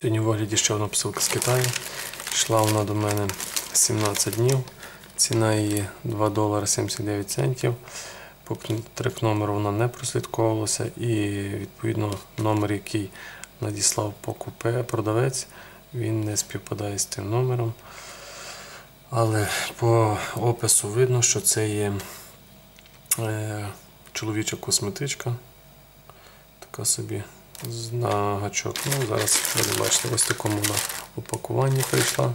Сьогодні в огляді ще одна посилка з Китаю. Йшла вона до мене 17 днів. Ціна її 2 долари 79 центів. По трек номеру вона не прослідковувалася і відповідно номер, який надіслав покупе продавець, він не співпадає з тим номером. Але по опису видно, що це є е, чоловіча косметичка. Така собі на гачок. Ну, зараз ви бачите, ось такому вона упакуванні прийшла.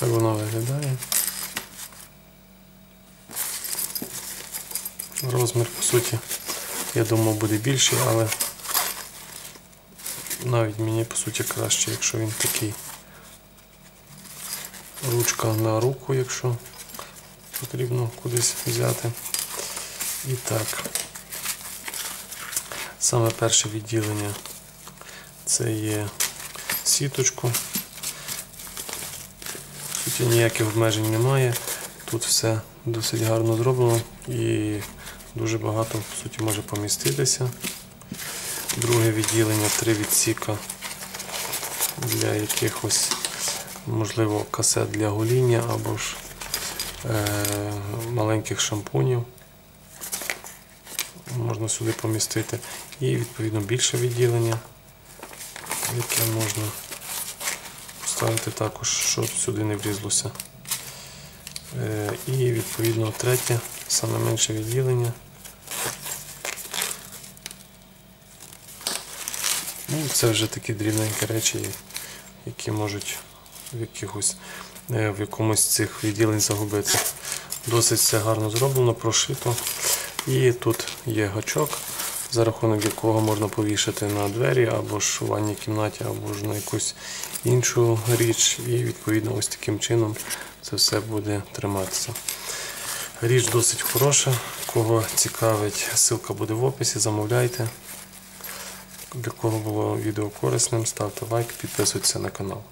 Так вона виглядає. Розмір, по суті, я думав, буде більший, але навіть мені по суті краще, якщо він такий. Ручка на руку, якщо потрібно кудись взяти. І так. Саме перше відділення це є сіточку. В ніяких обмежень немає. Тут все досить гарно зроблено і дуже багато в суті може поміститися. Друге відділення, три відсіка для якихось, можливо, касет для гоління або ж е, маленьких шампунів. Можна сюди помістити. І відповідно більше відділення, яке можна поставити також, щоб сюди не влізлося. Е, І відповідно третє, саме менше відділення. Ну, це вже такі дрібненькі речі, які можуть в якихось е, в якомусь цих відділень загубитися. Досить все гарно зроблено, прошито. І тут є гачок, за рахунок якого можна повішати на двері або ж у ванній кімнаті, або ж на якусь іншу річ. І відповідно ось таким чином це все буде триматися. Річ досить хороша. Кого цікавить, ссылка буде в описі, замовляйте. Для кого було відео корисним, ставте лайк, підписуйтесь на канал.